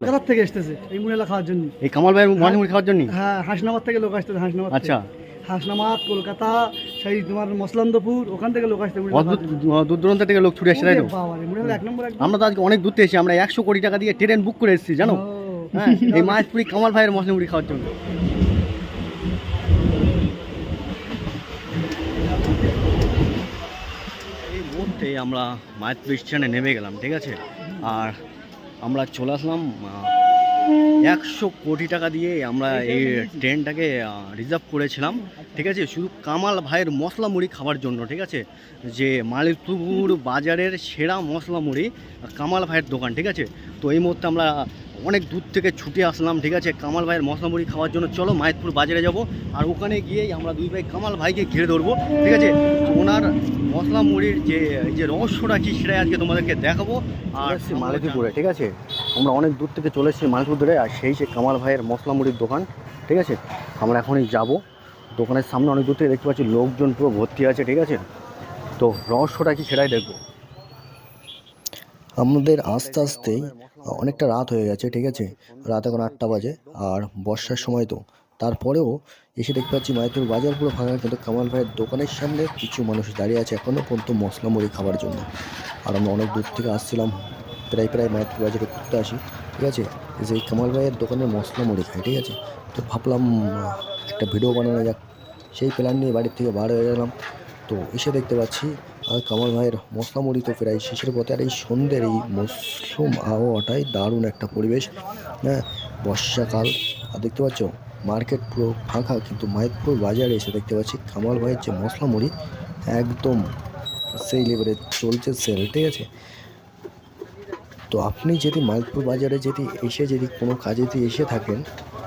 কলকাতার থেকে এসতেছে এই মুড়েলা খাওয়ার জন্য? এই কামাল ভাইয়ের মনে মুড়ি খাওয়ার জন্য? হ্যাঁ হাসনাবাদ থেকে লোক আসতেছে হাসনাবাদ আচ্ছা। হাসনাবাদ কলকাতা সেই তোমার মসলন্দপুর ওখান থেকে লোক আসতে দূর দূরান্ত থেকে লোক ছুটে তাই তো? আমরা তো আজকে অনেক দূর থেকে এসেছি আমরা একশো কোটি টাকা দিয়ে ট্রেন বুক করে এসেছি জানো? হ্যাঁ এই মাছপুরি কামাল ভাইয়ের মশলা মুড়ি খাওয়ার জন্য। এই মুহূর্তে আমরা মায়াতপুর স্টেশনে নেমে গেলাম ঠিক আছে? আর আমরা চলে আসলাম একশো কোটি টাকা দিয়ে আমরা এই ট্রেনটাকে রিজার্ভ করেছিলাম ঠিক আছে? শুধু কামাল ভাইয়ের মশলা মুড়ি খাওয়ার জন্য ঠিক আছে? যে মালিকপুর বাজারের সেরা মশলা মুড়ি কামাল ভাইয়ের দোকান ঠিক আছে? তো এই মুহূর্তে আমরা অনেক দূর থেকে ছুটে আসলাম, ঠিক আছে? কামাল ভাইয়ের মশলা মুড়ি খাওয়ার জন্য চলো মায়াতপুর বাজারে যাব। আর ওখানে গিয়েই আমরা দুই ভাই কামাল ভাইকে ঘিরে ধরবো, ঠিক আছে? ওনার মশলা মুড়ির যে, এই যে রহস্যটা কি সেটাই আজকে তোমাদেরকে দেখাবো। আর মালিকপুরে ঠিক আছে? আমরা অনেক দূর থেকে চলে এসেছি মালিকপুর ধরে আর সেই সে কামাল ভাইয়ের মশলা মুড়ির দোকান, ঠিক আছে? আমরা এখনই যাব। দোকানের সামনে অনেক দূর থেকে দেখতে পাচ্ছি লোকজন পুরো ভর্তি আছে, ঠিক আছে? তো রহস্যটা কি সেটাই দেখব। আমাদের আস্তে আস্তেই অনেকটা রাত হয়ে গেছে, ঠিক আছে? রাত এখন আটটা বাজে আর বর্ষার সময় তো। তারপরেও এসে দেখতে পাচ্ছি মায়াপুর বাজার পুরো ফাঁকা, কিন্তু কামাল ভাইয়ের দোকানের সামনে কিছু মানুষ দাঁড়িয়ে আছে এখনও পর্যন্ত মশলা মুড়ি খাওয়ার জন্য। আর আমরা অনেক দূর থেকে আসছিলাম, প্রায় প্রায় মায়াপুর বাজারে ঘুরতে আসি, ঠিক আছে? যে কামাল ভাইয়ের দোকানে মশলা মুড়ি খাই ঠিক আছে? তো ভাবলাম একটা ভিডিও বানানো যাক। সেই প্ল্যান নিয়ে বাড়ির থেকে বার হয়ে গেলাম। তো এসে দেখতে পাচ্ছি আর কামাল ভাইয়ের মশলা মুড়ি তো প্রায় শেষের পথে। আর এই সন্ধ্যের এই মশরুম আবহাওয়াটাই দারুণ একটা পরিবেশ। হ্যাঁ বর্ষাকাল। আর দেখতে পাচ্ছ, মার্কেট পুরো ফাঁকা, কিন্তু মাইকপুর বাজারে এসে দেখতে পাচ্ছি কামাল ভাইয়ের যে মশলা মুড়ি একদম সেই লেভেলে চলছে সেল ঠিক আছে। তো আপনি যদি মাইকপুর বাজারে যদি এসে যদি কোনো কাজে যদি এসে থাকেন,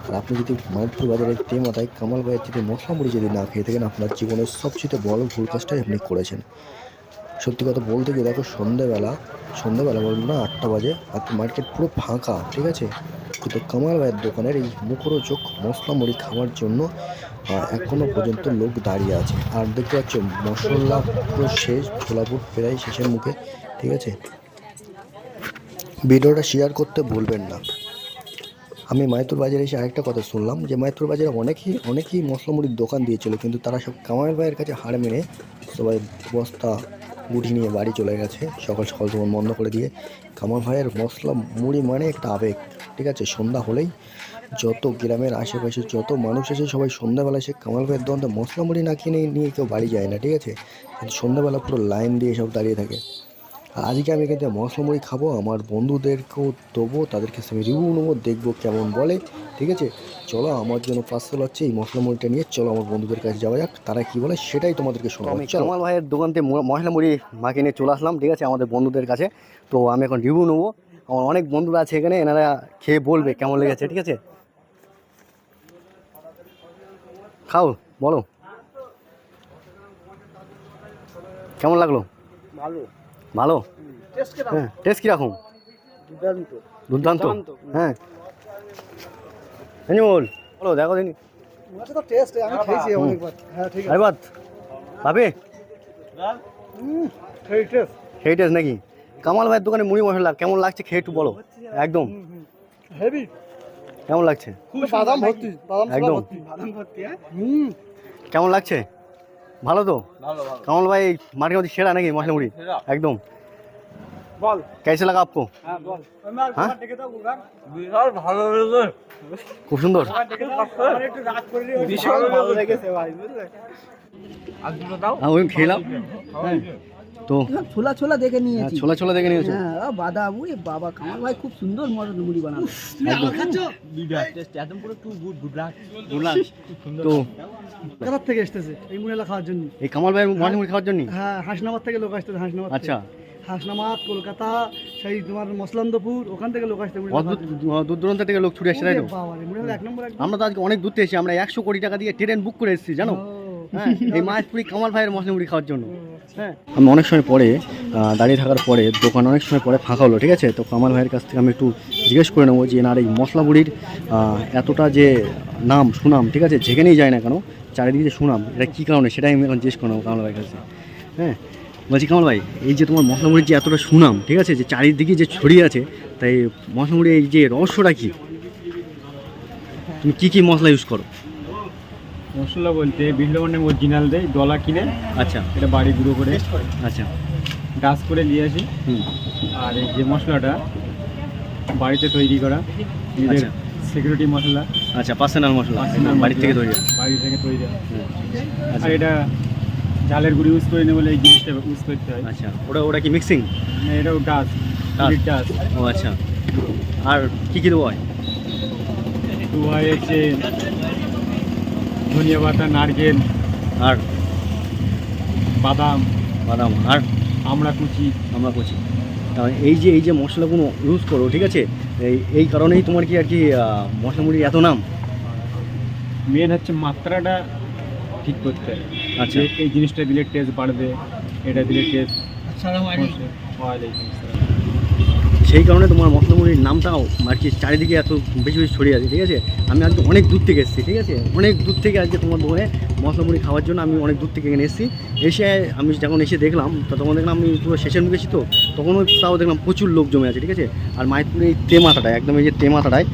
আর আপনি যদি মাইকপুর বাজারে তে মাথায় কামাল ভাইয়ের যদি মশলা মুড়ি যদি না খেয়ে থাকেন, আপনার জীবনের সবচেয়ে বড় ভুল কাজটাই আপনি করেছেন। সত্যি কথা বলতে গিয়ে দেখো সন্ধ্যেবেলা সন্ধ্যেবেলা বলব না আটটা বাজে আর মার্কেট পুরো ফাঁকা ঠিক আছে? কিন্তু কামাল ভাইয়ের দোকানের এই মুখরোচক মশলা মুড়ি খাওয়ার জন্য আহ, এখনও পর্যন্ত লোক দাঁড়িয়ে আছে। আর দেখতে পাচ্ছ মশলা পুরো শেষ ছোলাপুর প্রায় শেষের মুখে ঠিক আছে? ভিডিওটা শেয়ার করতে ভুলবেন না। আমি মায়াতুর বাজারে এসে আরেকটা কথা শুনলাম যে মায়াতুর বাজারে অনেকেই অনেকেই মশলা মুড়ির দোকান দিয়েছিল কিন্তু তারা সব কামাল ভাইয়ের কাছে হার মেনে সবাই বস্তা গুটি নিয়ে বাড়ি চলে গেছে। সকাল সকাল তখন বন্ধ করে দিয়ে। কামাল ভাইয়ের মশলা মুড়ি মানে একটা আবেগ, ঠিক আছে? সন্ধ্যা হলেই যত গ্রামের আশেপাশে যত মানুষ আছে, সবাই সন্ধ্যাবেলা সে কামাল ভাইয়ের দোকানতে মশলা মুড়ি না কিনে নিয়ে কেউ বাড়ি যায় না, ঠিক আছে? সন্ধ্যাবেলা পুরো লাইন দিয়ে সব দাঁড়িয়ে থাকে। আজকে আমি কিন্তু মশলা মুড়ি খাব আমার বন্ধুদেরকেও দেবো তাদেরকে আমি রিভিউ নেব দেখব কেমন বলে ঠিক আছে? চলো আমার জন্য পার্সেল হচ্ছে এই মশলা মুড়িটা নিয়ে চলো আমার বন্ধুদের কাছে যাওয়া যাক তারা কি বলে সেটাই তোমাদেরকে শোনাবো আমি চলো। কামাল ভাইয়ের দোকান থেকে ম- মশলা মুড়ি মাকে নিয়ে চলে আসলাম ঠিক আছে আমাদের বন্ধুদের কাছে। তো আমি এখন রিভিউ নেব। আমার অনেক বন্ধুরা আছে এখানে এনারা খেয়ে বলবে কেমন লেগেছে ঠিক আছে? খাও বলো। কেমন লাগল? ভালো। ভালো? হ্যাঁ টেস্ট কীরকম? দুর্দান্ত। হ্যাঁ। বল বলো দেখো দিন তো টেস্ট আমি খেয়েছি অনেকবার। হ্যাঁ ভাবে? সেই টেস্ট। নাকি? কামাল ভাইয়ের দোকানে মুড়ি মশলা কেমন লাগছে খেয়ে একটু বলো। একদম। হেভি। কেমন লাগছে? বাদাম ভর্তি বাদাম একদম। বাদাম ভর্তি হ্যাঁ? হুম। কেমন লাগছে? ভালো তো? কমল ভাই মাঠের মধ্যে সেরা নাকি মশলামুড়ি একদম। বল। কেসে লাগা আপকো ভালো লেগেছে খুব সুন্দর। ভালো লেগেছে। ভাই হ্যাঁ, খেলাম। তো ছোলা ছোলা দেখে হ্যাঁ, নিয়েছি ছোলা ছোলা দেখে নিয়েছো? হ্যাঁ ও বাদাম বাবা কামাল ভাই খুব সুন্দর মটন মুড়ি বানালো। বললাম তো কলকাতার থেকে এসতেছে এই মুড়েলা খাওয়ার জন্য? এই কামাল ভাইয়ের মশলা মুড়ি খাওয়ার জন্য হ্যাঁ হাসনাবাদ থেকে লোক আসতেছে হাসনাবাদ আচ্ছা। হাসনাবাদ কলকাতা সেই তোমার মসলন্দপুর ওখান থেকে লোক আসতে দূর দূরান্ত থেকে লোক ছুটে এসছে তাই তো? মুড়েলা এক নম্বর একদম। আমরা তো আজকে অনেক দূর থেকে এসেছি আমরা একশো কোটি টাকা দিয়ে ট্রেন বুক করে এসেছি জানো? হ্যাঁ এই মাছপুরি কামাল ভাইয়ের মশলা মুড়ি খাওয়ার জন্য। হ্যাঁ। আমি অনেক সময় পরে দাঁড়িয়ে থাকার পরে দোকান অনেক সময় পরে ফাঁকা হলো ঠিক আছে? তো কামাল ভাইয়ের কাছ থেকে আমি একটু জিজ্ঞেস করে নেব যে এনার এই মশলা আহ, এতটা যে নাম সুনাম ঠিক আছে? যেখানেই যায় না কেন? চারিদিকে যে সুনাম এটা কী কারণে? সেটাই আমি এখন জিজ্ঞেস করে নেব কামাল ভাইয়ের কাছে হ্যাঁ? বলছি কামাল ভাই এই যে তোমার মশলা মুড়ির যে এতটা সুনাম ঠিক আছে? যে চারিদিকে যে ছড়িয়ে আছে তাই মশলা মুড়ির এই যে রহস্যটা কী? তুমি কী কী মশলা ইউজ করো? মশলা বলতে বিল্ডমন্ডে অরিজিনাল দেয় দলা কিনে। আচ্ছা। এটা বাড়ি গুঁড়ো করে। আচ্ছা। ডাস করে নিয়ে আসি। হুম। আর এই যে মশলাটা বাড়িতে তৈরি করা নিজের আচ্ছা। সিকিউরিটি মশলা। আচ্ছা পার্সোনাল মশলা। বাড়ি থেকে তৈরি বাড়ি থেকে তৈরি। আচ্ছা আর এটা ঝালের গুঁড়ি ইউজ করে নেই বলে এই জিনিসটা ইউজ করতে হয়। আচ্ছা। ওটা ওটা কি মিক্সিং মানে এটাও ডাস ডাস। ডাস ও আচ্ছা। আর কি কি দেবো হয়? দু হয় হচ্ছে ধনিয়া পাতা নারকেল আর বাদাম। বাদাম আর আমরা কুচি। আমরা কুচি। এই যে এই যে মশলাগুলো ইউজ করো ঠিক আছে? এই এই কারণেই তোমার কি আর কি মশলা মুড়ির এত নাম? মেন হচ্ছে মাত্রাটা ঠিক করতে। হয় আচ্ছা এই জিনিসটা দিলে টেস্ট বাড়বে এটা দিলে টেস্ট পাওয়া যায় জিনিসটা। সেই কারণে তোমার মশলা মুড়ির নামটাও আর কি চারিদিকে এত বেশি বেশি ছড়িয়ে আছে, ঠিক আছে? আমি আজকে অনেক দূর থেকে এসেছি, ঠিক আছে? অনেক দূর থেকে আজকে তোমার দোকানে মশলা মুড়ি খাওয়ার জন্য আমি অনেক দূর থেকে এখানে এসেছি। এসে আমি যখন এসে দেখলাম, তো তখন দেখলাম আমি পুরো শেষের মুখে তো তখনও তাও দেখলাম প্রচুর লোক জমে আছে, ঠিক আছে? আর মাইতপুরে এই তেমাথাটায় একদম এই যে তেমাথাটায়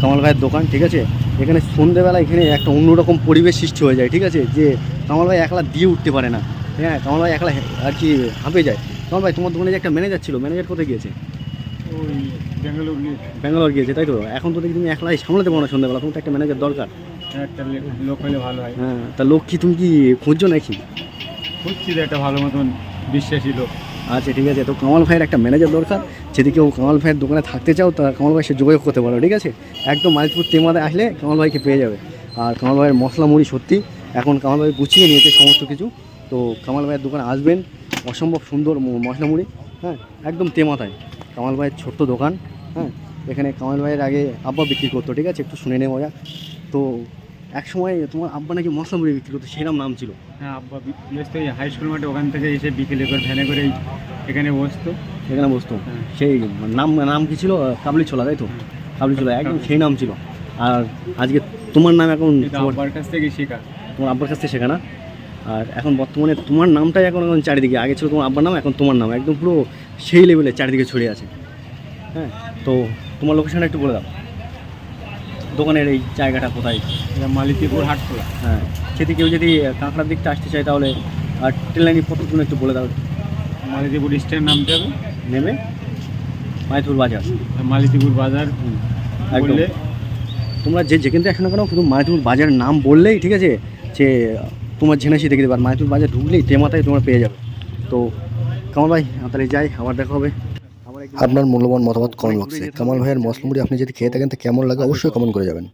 কামাল ভাইয়ের দোকান, ঠিক আছে? এখানে সন্ধেবেলা এখানে একটা অন্যরকম পরিবেশ সৃষ্টি হয়ে যায়, ঠিক আছে? যে কামাল ভাই একলা দিয়ে উঠতে পারে না হ্যাঁ? কামাল ভাই একলা আর কি হাঁপে যায়। কামাল ভাই, তোমার দোকানে যে একটা ম্যানেজার ছিল ম্যানেজার কোথায় গিয়েছে? ওই ব্যাঙ্গালোর নিয়ে ব্যাঙ্গালোর গিয়েছে তাই তো? এখন তো দেখি তুমি একলাই সামলাতে পারো না সন্ধ্যাবেলা তোমার তো একটা ম্যানেজার দরকার। একটা লোক হলে ভালো হয়। হ্যাঁ তা লোক কি তুমি কি খুঁজছো নাকি? খুঁজছি তো একটা ভালো মতন বিশ্বাসী লোক। আচ্ছা ঠিক আছে তো কামাল ভাইয়ের একটা ম্যানেজার দরকার। যদি কেউ কামাল ভাইয়ের দোকানে থাকতে চাও তা কামাল ভাই সে যোগাযোগ করতে পারো ঠিক আছে? একদম মালিকপুর তেমাদে আসলে কামাল ভাইকে পেয়ে যাবে। আর কামাল ভাইয়ের মশলা মুড়ি সত্যি এখন কামাল ভাই গুছিয়ে নিয়েছে সমস্ত কিছু। তো কামাল ভাইয়ের দোকানে আসবেন অসম্ভব সুন্দর মশলা মুড়ি হ্যাঁ একদম তেমাতায়। কামাল ভাইয়ের ছোট্ট দোকান হ্যাঁ? এখানে কামাল ভাইয়ের আগে আব্বা বিক্রি করতো ঠিক আছে? একটু শুনে নেওয়া যাক তো এক সময় তোমার আব্বা নাকি মশলা মুড়ি বিক্রি করতো সেরকম নাম ছিল। হ্যাঁ আব্বা ব্যস্ত হাই স্কুল মাঠে ওখান থেকে এসে বিকেলে করে ভ্যানে করে এখানে বসতো। এখানে বসতো? হ্যাঁ। সেই নাম নাম কি ছিল? কাবলি ছোলা তাই তো? কাবলি ছোলা একদম সেই নাম ছিল। আর আজকে তোমার নাম এখন আব্বার কাছ থেকে শেখা। তোমার আব্বার কাছ থেকে শেখা না? আর এখন বর্তমানে তোমার নামটাই এখন এখন চারিদিকে আগে ছিল তোমার আব্বার নাম এখন তোমার নাম। একদম পুরো সেই লেভেলে চারিদিকে ছড়িয়ে আছে। হ্যাঁ? তো তোমার লোকেশনটা একটু বলে দাও। দোকানের এই জায়গাটা কোথায়? এটা মালিতীপুর হাটখোলা। হ্যাঁ। সেটি কেউ যদি কাঁকড়ার দিকটা আসতে চায় তাহলে আর ট্রেন লাইনের পথগুলো একটু বলে দাও। মালিতীপুর স্ট্যান্ড নামতে হবে নেমে মাইথুর বাজার। আর মালিতীপুর বাজার। একদম বললে তোমরা যে যেখান থেকে আসো না কেন শুধু মায়াতুর বাজারের নাম বললেই ঠিক আছে যে তোমার ঝেনাসি দেখে দেবে আর মায়াতুর বাজার ঢুকলেই তেমাতায় তোমার পেয়ে যাবে। তো কামাল ভাই তাহলে যাই আবার দেখা হবে। আপনার মূল্যবান মতামত কমেন্ট বক্সে। কামাল ভাইয়ের মশলা মুড়ি আপনি যদি খেয়ে থাকেন তো কেমন লাগে অবশ্যই কমেন্ট করে যাবেন।